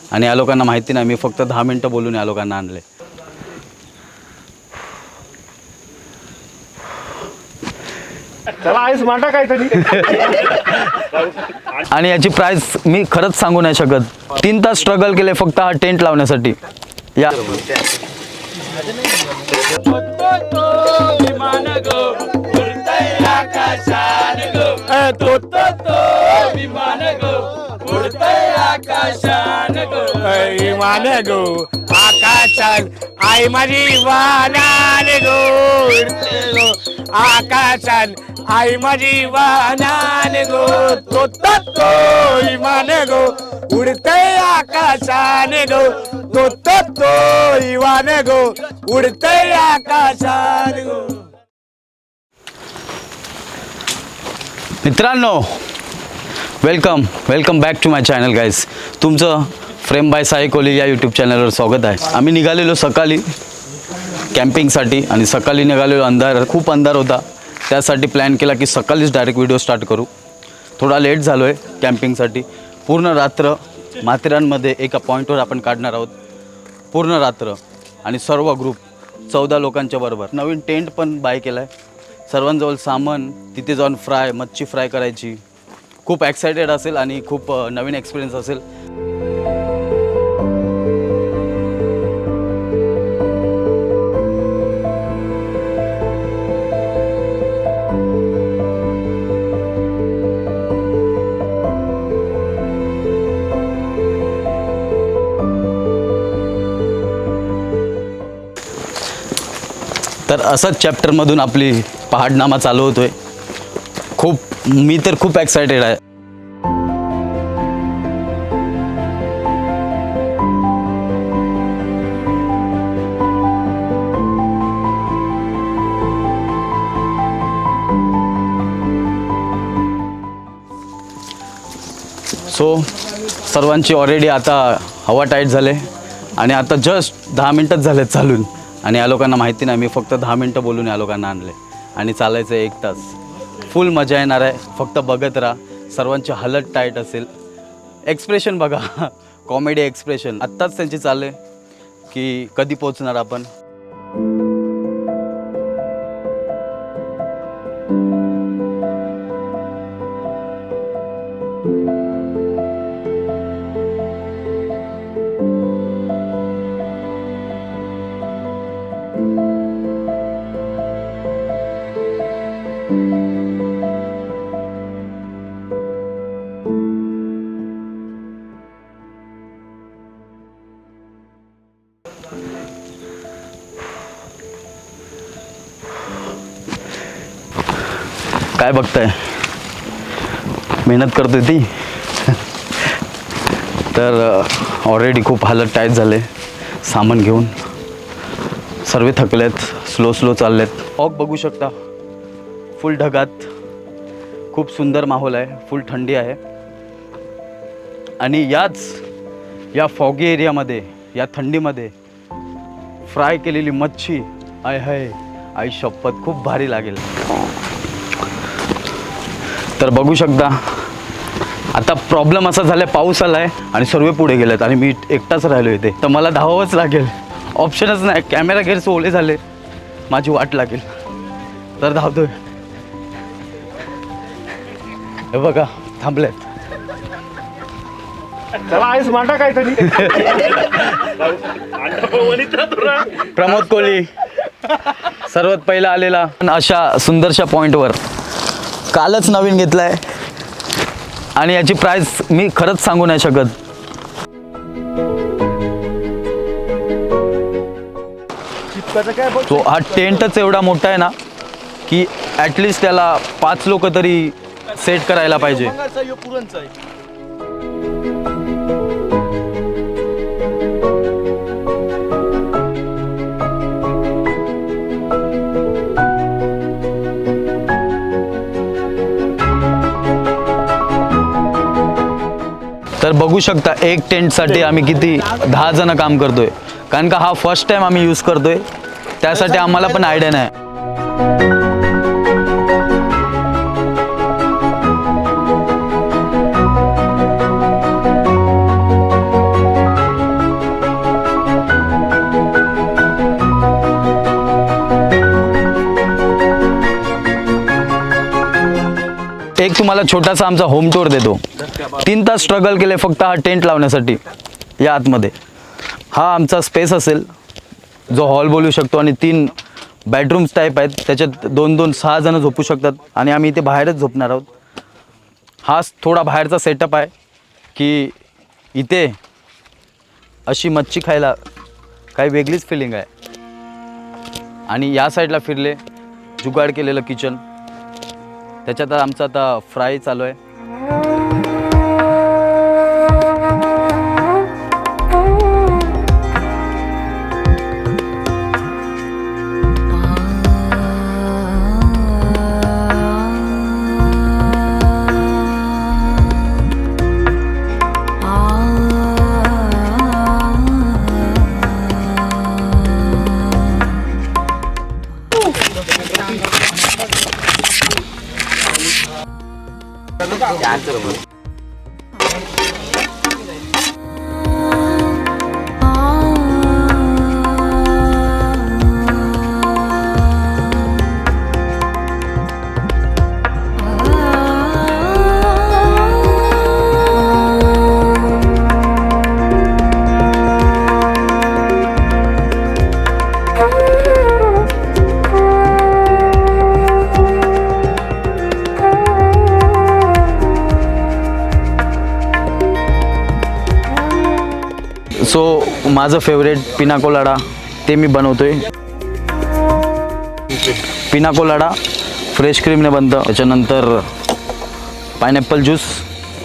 आणि या लोकांना माहिती नाही मी फक्त दहा मिनटं बोलून या लोकांना आणले. आणि याची प्राइस मी खरंच सांगू नाही शकत. तीन तास स्ट्रगल केले फक्त हा टेंट लावण्यासाठी. या. विमान गो. आकाशात आई माझी वाहनान गो. उडते गो आकाशात आई माझी वाहनान गो. तो तो विमान गो उडते आकाशान गो. तो तो तो विमान गो उडते आकाशान गो. मित्रांनो welcome welcome back to my channel guys तुमचं फ्रेम बाय साई कोहली या यूट्यूब चॅनलवर स्वागत आहे. आम्ही निघालेलो सकाळी कॅम्पिंगसाठी आणि सकाळी निघालेलो अंधार खूप अंधार होता. त्यासाठी प्लॅन केला की सकाळीच डायरेक्ट व्हिडिओ स्टार्ट करू. थोडा लेट झालो आहे कॅम्पिंगसाठी पूर्ण रात्र माथेरानमध्ये एका पॉईंटवर आपण काढणार आहोत. पूर्ण रात्र आणि सर्व ग्रुप चौदा लोकांच्या बरोबर. नवीन टेंट पण बाय केला आहे सर्वांजवळ सामान तिथे जाऊन फ्राय मच्छी फ्राय करायची. खूप एक्सायटेड असेल आणि खूप नवीन एक्सपिरियन्स असेल. तर असंच चॅप्टरमधून आपली पहाडनामा चालू होतोय. आहे मी तर खूप एक्सायटेड आहे. सो सर्वांची ऑलरेडी आता हवा टाईट झाले आणि आता जस्ट दहा मिनटंच झालेत चालून. आणि या लोकांना माहिती नाही मी फक्त दहा मिनटं बोलून या लोकांना आणले. आणि चालायचं एक तास. फुल मजा येणार आहे. फक्त बघत राहा. सर्वांची हालत टाईट असेल. एक्सप्रेशन बघा. कॉमेडी एक्सप्रेशन आत्ताच त्यांची चालले की कधी पोचणार आपण? काय बघताय? मेहनत करतोय ती. तर ऑलरेडी खूप हालत टाईट झाले. सामान घेऊन. सर्व थकलेत स्लो स्लो चाललेत. फॉग बघू शकता. फुल ढगात. खूप सुंदर माहोल आहे. फुल थंडी आहे. आणि याच या फॉगी एरियामध्ये या थंडीमध्ये फ्राय केलेली मच्छी आय हाय आई शपथ खूप भारी लागेल. तर बघू शकता. आता प्रॉब्लेम असा झाला पाऊस आला आहे आणि सर्व पुढे गेलेत आणि मी एकटाच राहिलो इथे. तर मला धावावंच लागेल. ऑप्शनच नाही. कॅमेरा घेरचे ओले झाले. माझी वाट लागेल. तर धावतोय. हे बघा थांबलेत. चला आईस मांडा काहीतरी. प्रमोद कोहली. सर्वात पहिला आलेला. अशा सुंदरशा पॉईंटवर कालच नवीन घेतलाय. आणि याची प्राइस मी खरंच सांगू नाही शकत. तो हा टेंटच एवढा मोठा आहे ना की ॲटलिस्ट त्याला पाच लोक तरी सेट करायला पाहिजे. बघू शकता एक टेंटसाठी आम्ही किती दहा जण काम करतोय. कारण का हा फर्स्ट टाइम आम्ही यूज करतोय. त्यासाठी आम्हाला पण आयडिया नाही. तुम्हाला छोटासा आमचा होम टूर देतो. तीन तास स्ट्रगल केले फक्त हा टेंट लावण्यासाठी या आतमध्ये. हा आमचा स्पेस असेल जो हॉल बोलू शकतो आणि तीन बेडरूम्स टाईप आहेत. त्याच्यात दोन दोन सहा जणं झोपू शकतात आणि आम्ही इथे बाहेरच झोपणार आहोत. हा थोडा बाहेरचा सेटअप आहे की इथे अशी मच्छी खायला काही वेगळीच फिलिंग आहे. आणि या साईडला फिरले जुगाड केलेलं किचन त्याच्यात आमचं आता फ्राय चालू आहे. सो माझं फेवरेट पिनाकोलाडा ते मी बनवतोय. पिनाकोलाडा फ्रेश क्रीमने बनतं. त्याच्यानंतर पायनॅपल ज्यूस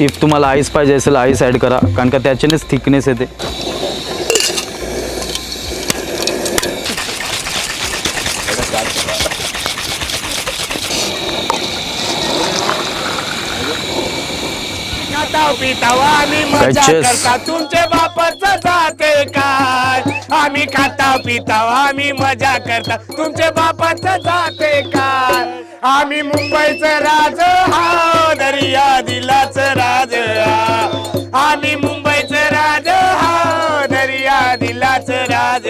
इफ तुम्हाला आईस पाहिजे असेल आईस ॲड करा. कारण का त्याच्यानेच थिकनेस येते. तुमचे काय? आम्ही खाता पिता आम्ही मजा करता. तुमचे बापाच जाते काय? आम्ही मुंबईच राज हा दर्या दिलाच राज आम्ही मुंबईच राज हा दर्या दिलाच राज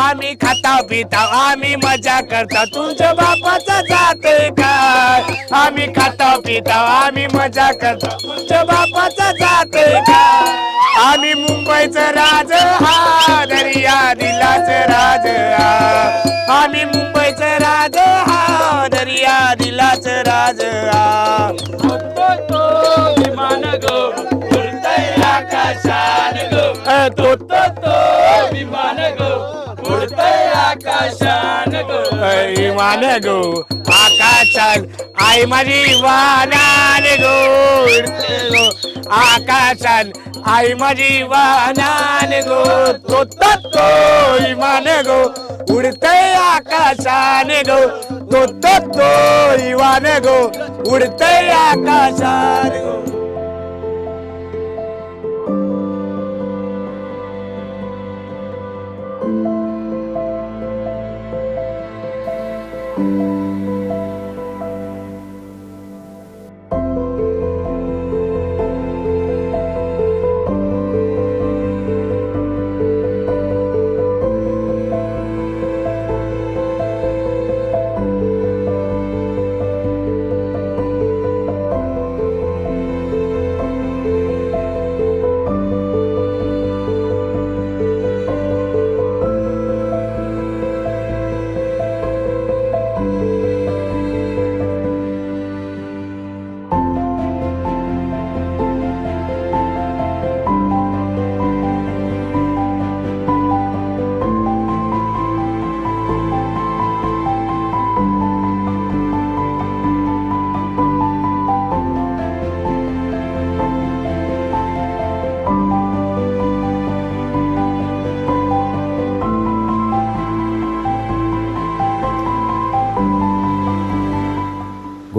आम्ही खाता पिता आम्ही मजा करता. तुमच्या बापाचं जाते काय? आम्ही खाता पिता आम्ही मजा करता. तुमच्या बापाचं जाते काय? आम्ही मुंबईचं राज हा दर्या दिलाच राज हा. आम्ही मुंबईचं राज हा दर्या दिलाच राज हा. विमान गो उडतय आकाशान गो. तो विमान गो. आकाशान गो. अ, विमान गो आकाशान. आई माझी वाहनान गो. उडते आकाशान आई माझी वाहनान गो. तो तो विमान गो. उडतय आकाशान गो. तो तो तो विमान गो. उडतय आकाशान गो.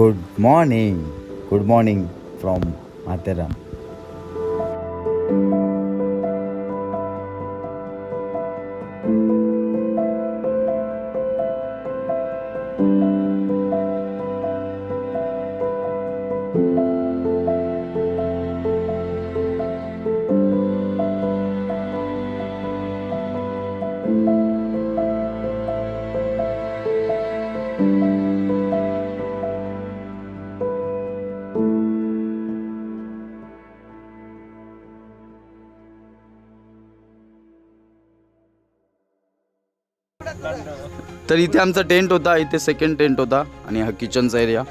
good morning. Good morning from mataram. तर इथे आमचा टेंट होता इथे सेकंड टेंट होता आणि हा किचनचा एरिया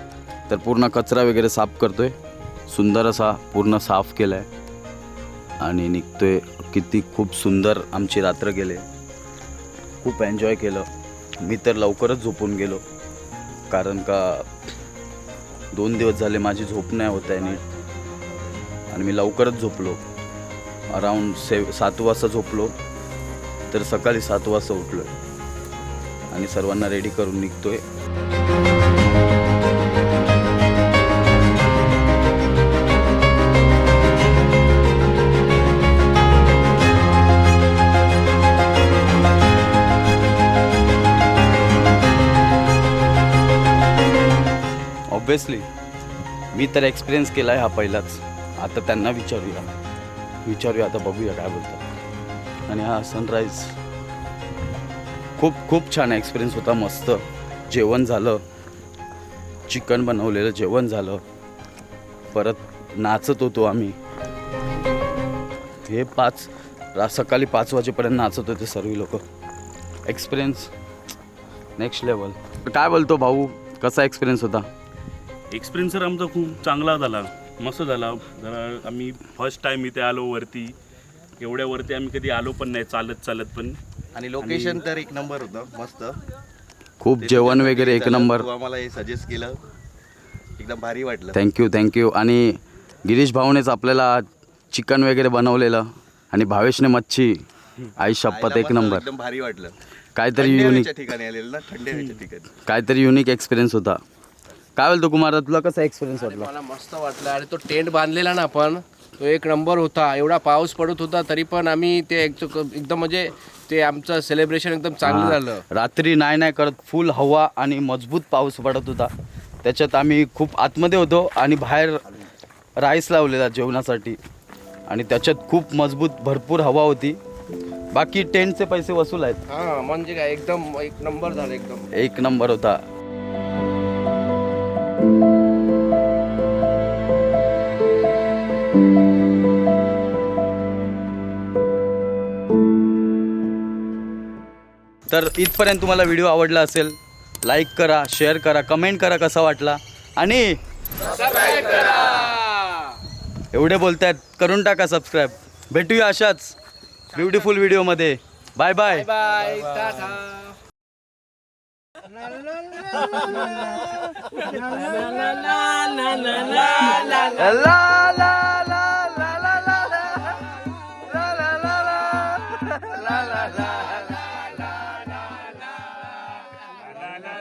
तर पूर्ण कचरा वगैरे साफ करतोय. सुंदर असा पूर्ण साफ केला आहे आणि निघतोय. किती खूप सुंदर आमची रात्र गेले. खूप एन्जॉय केलं. मी तर लवकरच झोपून गेलो. कारण का दोन दिवस झाले माझी झोप नाही होत आहे नीट. आणि मी लवकरच झोपलो. अराऊंड से सात वाजता झोपलो. तर सकाळी सात वाजता उठलो आणि सर्वांना रेडी करून निघतोय. ऑब्विसली मी तर एक्सपिरियन्स केला आहे हा पहिलाच. आता त्यांना विचारूया. विचारूया आता बघूया काय बोलतात. आणि हा सनराईज खूप खूप छान एक्सपिरियन्स होता मस्त. जेवण झालं. चिकन बनवलेलं जेवण झालं. परत नाचत होतो आम्ही. हे पाच सकाळी पाच वाजेपर्यंत नाचत होते सर्व लोक. एक्सपिरियन्स नेक्स्ट लेवल काय बोलतो भाऊ? कसा एक्सपिरियन्स होता? एक्सपिरियन्स सर आमचा खूप चांगला झाला. मस्त झाला. जरा आम्ही फर्स्ट टाइम इथे आलो वरती. एवढ्या वरती आम्ही कधी आलो पण नाही चालत चालत पण. आणि लोकेशन तर एक नंबर होतं मस्त. खूप जेवण वगैरे एक नंबर तू आम्हाला हे सजेस्ट केलं. एकदम भारी वाटलं. थँक्यू थँक्यू आणि गिरीश भाऊनेच आपल्याला चिकन वगैरे बनवलेलं. आणि भावेशने मच्छी. आई शपथ एक नंबर एकदम भारी वाटलं. काहीतरी थंड युनिक हवेच्या ठिकाणी आलेलं ना थंड हवेच्या ठिकाणी. काहीतरी युनिक एक्सपिरियन्स होता. काय बोलतो कुमार तुला कसा एक्सपिरियन्स वाटला? मला मस्त वाटलं. आणि तो टेंट बांधलेला ना आपण तो एक नंबर होता. एवढा पाऊस पडत होता तरी पण आम्ही ते एक- एकदम म्हणजे ते आमचं सेलिब्रेशन एकदम चांगलं झालं. रात्री नाही नाही करत. फुल हवा आणि मजबूत पाऊस पडत होता. त्याच्यात आम्ही खूप आतमध्ये होतो आणि बाहेर राईस लावलेला जेवणासाठी. आणि त्याच्यात खूप मजबूत भरपूर हवा होती. बाकी टेंटचे पैसे वसूल आहेत. हा म्हणजे काय एकदम एक नंबर झालं एकदम. एक नंबर होता. तर इथपर्यंत तुम्हाला व्हिडिओ आवडला असेल लाईक करा शेअर करा कमेंट करा कसा वाटला. आणि एवढे बोलतायत करून टाका सबस्क्राईब भेटूया अशाच ब्युटिफुल व्हिडिओमध्ये bye bye bye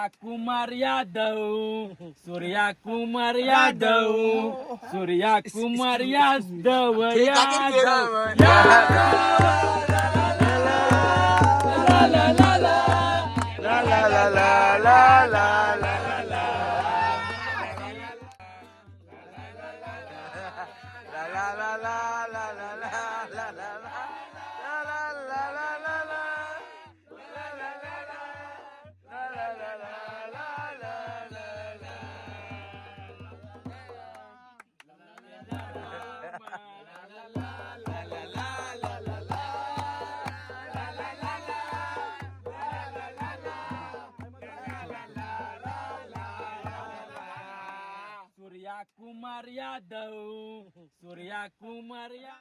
Surya Kumar Yadav Surya Kumar Yadav Surya Kumar Yadav Yadav Surya Kumar Yadav Surya Kumar Yadav